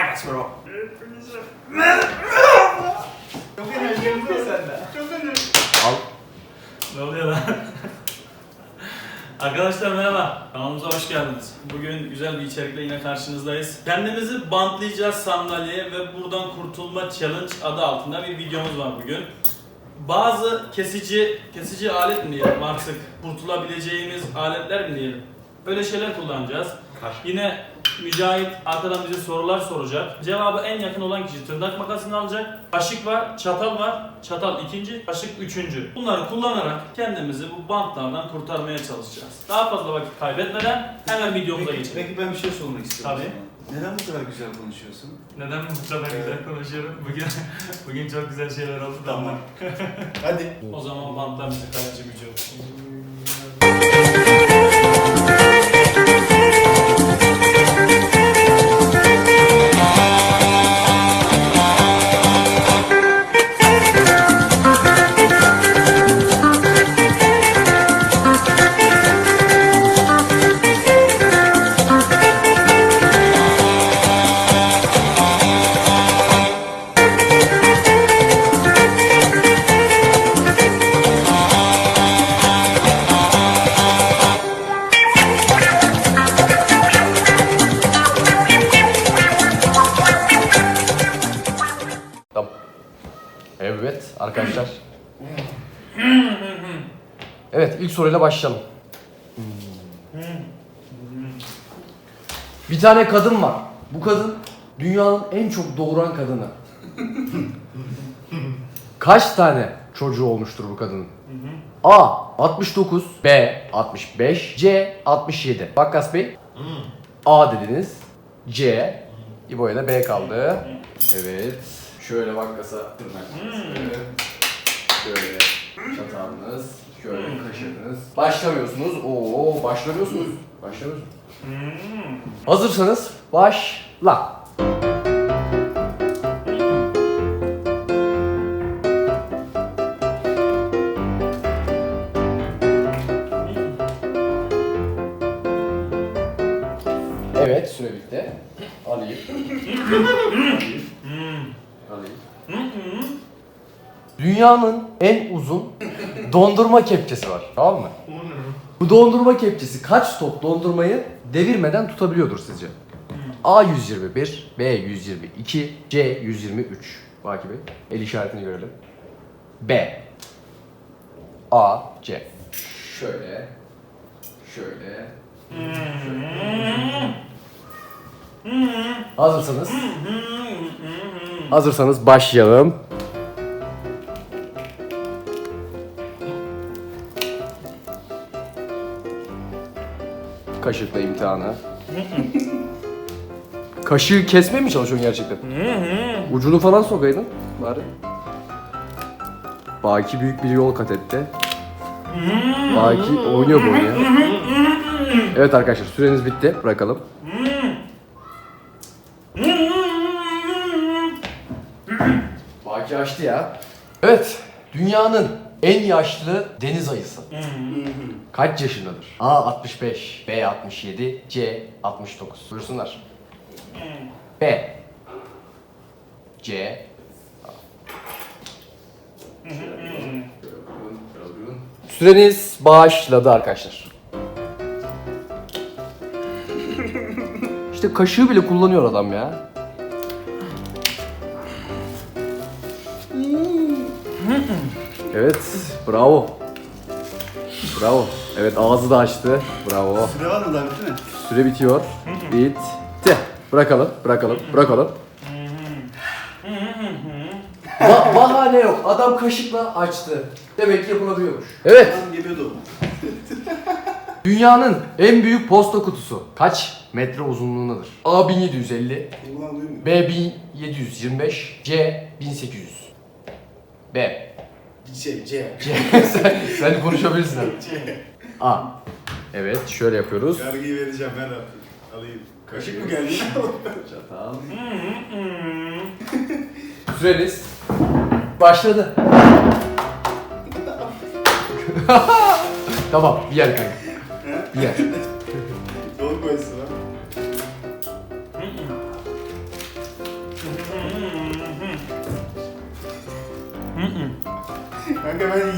Guess bro. Çok enerjimiz var sende. Çok enerji. Al. Ne oluyor lan? Arkadaşlar merhaba. Kanalımıza hoş geldiniz. Bugün güzel bir içerikle yine karşınızdayız. Kendimizi bantlayacağız sandalyeye ve buradan kurtulma challenge adı altında bir videomuz var bugün. Bazı kesici kesici alet mi diyelim artık kurtulabileceğimiz aletler mi diyelim. Böyle şeyler kullanacağız. Yine Mücahit arkadan bize sorular soracak. Cevabı en yakın olan kişi tırnak makasını alacak. Kaşık var, çatal var. Çatal ikinci, kaşık üçüncü. Bunları kullanarak kendimizi bu bantlardan kurtarmaya çalışacağız. Daha fazla vakit kaybetmeden hemen videomuza Peki, geçelim. peki ben bir şey sormak istiyorum Tabii. sana. Neden bu kadar güzel konuşuyorsun? Neden bu kadar güzel konuşuyorum? Bugün bugün çok güzel şeyler oldu. da Tamam. Hadi. O zaman bantlar bizi kalıcı gücü olsun. Evet arkadaşlar. Evet ilk soruyla başlayalım. Bir tane kadın var. Bu kadın dünyanın en çok doğuran kadını. Kaç tane çocuğu olmuştur bu kadının? A 69, B 65, C 67. Bakkas Bey. A dediniz. C. İbo'ya da B kaldı. Evet. Şöyle Vakkas'a tırnaklarınızı. Şöyle çatalınız. Şöyle kaşığınız. Başlamıyorsunuz. Oo başlamıyorsunuz. Başlamıyorsunuz. Hazırsanız başla. Dünyanın en uzun dondurma kepçesi var. Tamam mı? Bu dondurma kepçesi kaç top dondurmayı devirmeden tutabiliyordur sizce? A 121, B 122, C 123. Baki Bey. El işaretini görelim. B. A, C. Şöyle. Şöyle. Hazırsanız. Hazırsanız başlayalım. Kaşıkla imtihanı. Kaşığı kesmeye mi çalışıyorsun gerçekten? Ucunu falan sokaydın bari. Baki büyük bir yol kat etti. Baki oynuyor bu oyunu. Evet arkadaşlar süreniz bitti. Bırakalım. Baki açtı ya. Evet. Dünyanın en yaşlı deniz ayısı. Kaç yaşındadır? A 65, B 67, C 69. Buyursunlar. B. C. Süreniz başladı arkadaşlar. İşte kaşığı bile kullanıyor adam ya. Evet, bravo. Bravo. Evet ağzı da açtı. Bravo. Süre var mı daha bitti mi? Süre bitiyor. Bitti. Bırakalım, bırakalım, bırakalım. Ba- bahane yok. Adam kaşıkla açtı. Demek ki yapılabiliyormuş. Evet. Geliyordu. Dünyanın en büyük posta kutusu kaç metre uzunluğundadır? A 1750, Ulan duymuyor. B 1725, C 1800. B. C, C. C. sen, konuşabilirsin abi. C. A. Evet, şöyle yapıyoruz. Kargıyı vereceğim ben abi. Alayım. Kaşık mı geldi? Çatal. Süreniz başladı. tamam, bir yer kanka. Bir yer.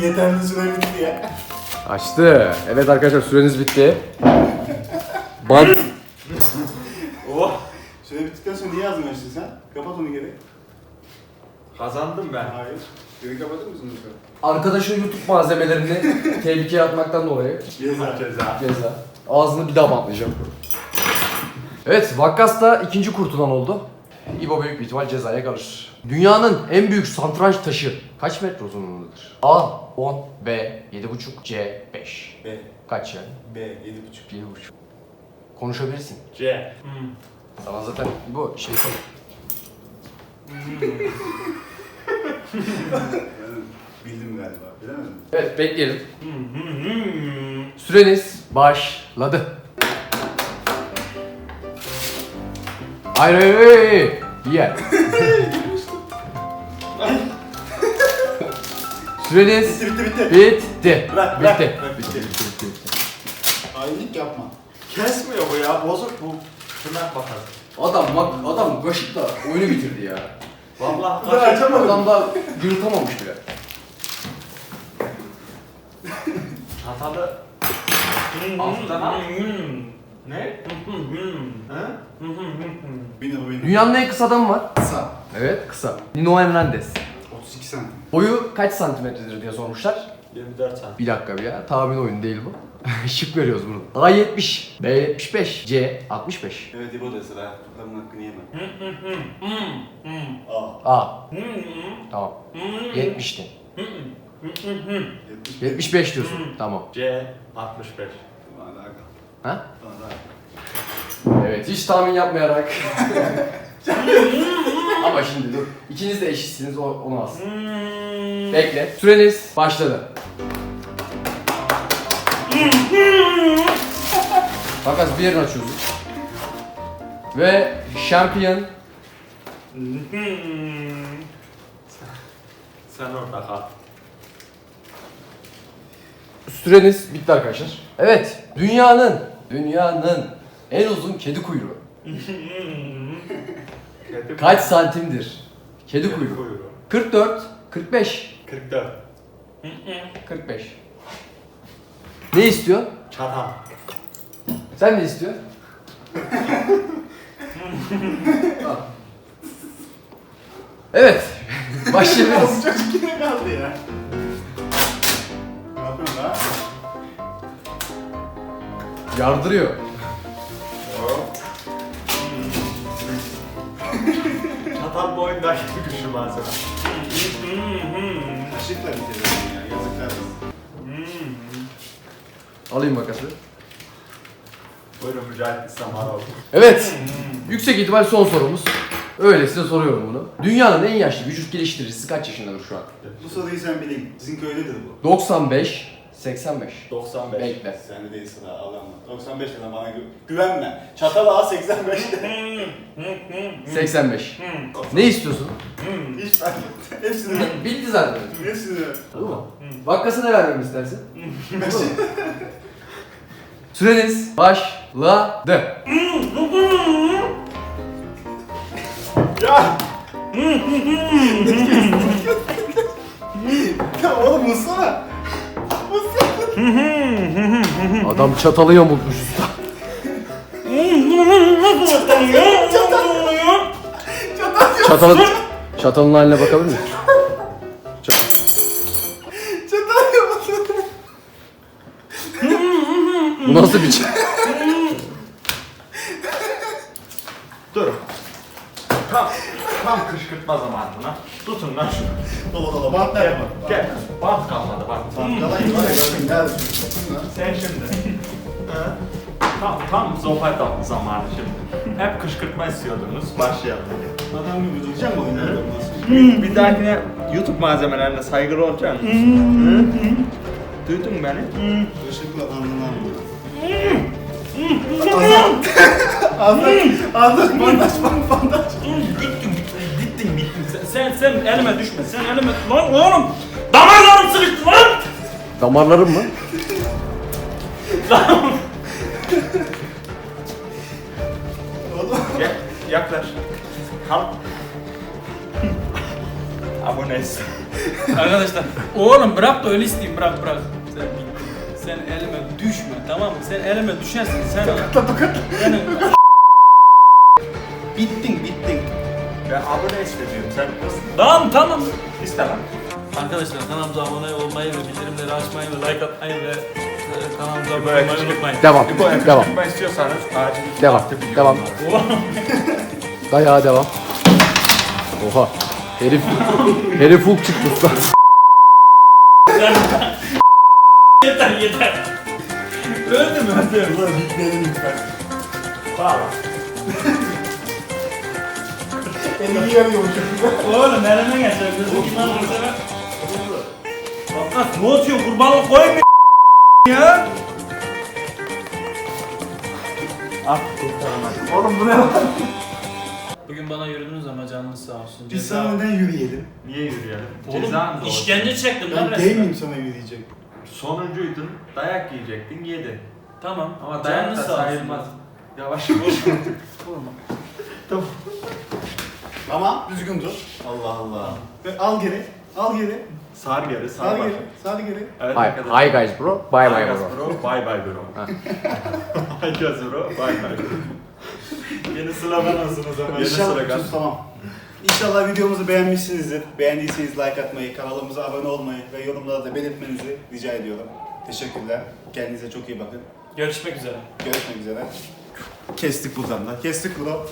Yeterli süre bitti ya. Açtı. Evet arkadaşlar süreniz bitti. Bant. Oh. Süre bittikten sonra niye yazmıyorsun sen? Kapat onu geri. Kazandım ben. Hayır. Geri kapatır mısın lütfen? Arkadaşın YouTube malzemelerini tehlikeye atmaktan dolayı Ceza. Ceza. ceza. Ağzını bir daha bantlayacağım. Evet, Vakkas da ikinci kurtulan oldu. İbo büyük bir ihtimal cezaya kalır. Dünyanın en büyük satranç taşı kaç metre uzunluğundadır? A 10, B 7,5, C 5. B. Kaç yani? B. 7,5. 1,5. Konuşabilirsin. C. Hmm. Sana zaten bu şey Ben bildim galiba. Bilemedim. Evet, bekleyelim. Hmm, hmm, hmm. Süreniz başladı. Hayır hayır hayır, hayır. Yer. Süreniz Bitti bitti bitti. bitti. Bırak, bırak, bitti. bırak, bitti. bitti. Bitti, bitti, bitti. Hainlik yapma. Kesmiyor bu ya. Bozuk bu. Tırnak bakar. Adam bak adam kaşıkla oyunu bitirdi ya. Vallahi kaçır. açamadım. Adam da yırtamamış bile. Hatalı. Alttan al. Ne? Ha? Beni o beni. Dünyanın en kısa adamı var. Kısa. Evet kısa. Nino Hernandez. 32 santim. Boyu kaç santimetredir diye sormuşlar. 24 santim. Bir dakika bir ya. Tahmin oyunu değil bu. Şık veriyoruz bunu. A 70, B 75, C 65. Evet İbo da sıra. Adamın hakkını yemem. A. A. Tamam. 70'ti. 75. 75 diyorsun. Tamam. C 65. Bana daha kal. Ha? Evet hiç tahmin yapmayarak. Ama şimdi dur. İkiniz de eşitsiniz o- onu alsın. Bekle. Süreniz başladı. Fakat bir yerini açıyorsun. Ve şampiyon Sen orada kal. süreniz bitti arkadaşlar. Evet. Dünyanın dünyanın en uzun kedi kuyruğu. Kedi Kaç santimdir? Kedi Kedi kuyruğu. kuyruğu. 44, 45, 44. 45. Ne istiyor? Çatal. Sen ne istiyorsun? Al. evet. Başlayabiliriz. Çocuk yine kaldı ya. Ne yapıyorsun lan? Yardırıyor. Çatal boyundaki güçlü malzeme. Kaşıkla bitirelim ya. Yazıklar olsun. Alayım makası. Buyurun Mücahit Samaroğlu. Evet. Yüksek ihtimal son sorumuz. Öylesine soruyorum bunu. Dünyanın en yaşlı vücut geliştiricisi kaç yaşındadır şu an? Bu soruyu sen bilin. Sizin köydedir bu. 95, 85. 95. Bekle. Sende değil sıra Allah'ım. 95 lira bana gü güvenme. Çatal ağa 85 lira. 85. Ne istiyorsun? Hiç fark etmez. Hepsini ver. Bitti zaten. Hepsini ver. Değil mi? Vakkası ne vermemi istersin? Süreniz başladı. Ya! ya oğlum mutsana. Adam çatalı yamultmuş usta. Çatalın, çatalın haline bakabilir misin? Çatal yapalım. Bu nasıl bir çat? Dur. Tam, tam kışkırtma zamanına. Tutun lan şunu. Dola dola bant nerede bak. Gel. Bant kalmadı bak. Bankalayım var ya gördün gel. Sen şimdi. Tam, tam tatlı zamanı şimdi. Hep kışkırtma istiyordunuz. Başlayalım. Adam gibi duracak mı nasıl? Bir dahakine YouTube malzemelerine saygılı olacaksın. Hı? Duydun mu beni? Işıkla anılan bu. Ağzına, ağzına bandaj band bandaj. Gittin. Sen, elime düşme. Sen elime... Lan oğlum! Damarlarım sıkıştı lan! Damarlarım mı? Oğlum. Gel, yaklaş. Kalk. Aboneyiz. Arkadaşlar oğlum bırak da öyle isteyeyim bırak bırak. Sen, sen elime düşme tamam mı? Sen elime düşersin sen. Tokatla tokatla. Yani... Ben abone istediyorum. Sen nasıl? Tamam tamam. İstemem. Arkadaşlar kanalımıza abone olmayı ve bildirimleri açmayı ve like atmayı ve e, kanalımıza abone olmayı unutmayın. Devam. Bu Devam. tutmak istiyorsanız acil Devam, devam. Dayağa devam. Oha. Herif herif Hulk çıktı usta. yeter yeter. Öldü mü? Öldü. Ulan bitmeyelim lütfen. Bağla. Elini yarıyormuşum. Oğlum elime geçer. Gözüm iman olsa Bak ne atıyorsun kurbanlık koymuyor ya. Ah kurtaramadım. Oğlum bu ne lan? Bugün bana yürüdünüz ama canınız sağ olsun. Biz sana neden yürüyelim? Niye yürüyelim? Oğlum Cezan da işkence çektim lan Ben resmen. değil miyim sana yürüyecek? Sonuncuydun, dayak yiyecektin, yedi. Tamam. Ama dayak da sağ olsun. sayılmaz. Yavaş vur. Ama düzgün dur. Allah Allah. Ve al geri. Al geri. Sar geri, sar Sar geri. Sar geri. Evet Hi, arkadaşlar. hi guys bro. Bye bye Hi guys bro. bro. Bye bye bro. Hi guys bro. Bye bye. Yeni slogan olsun o zaman. Yeni İnşallah slogan. sus, tamam. İnşallah videomuzu beğenmişsinizdir. Beğendiyseniz like atmayı, kanalımıza abone olmayı ve yorumlarda belirtmenizi rica ediyorum. Teşekkürler. Kendinize çok iyi bakın. Görüşmek üzere. Görüşmek üzere. Kestik buradan da. Kestik bro.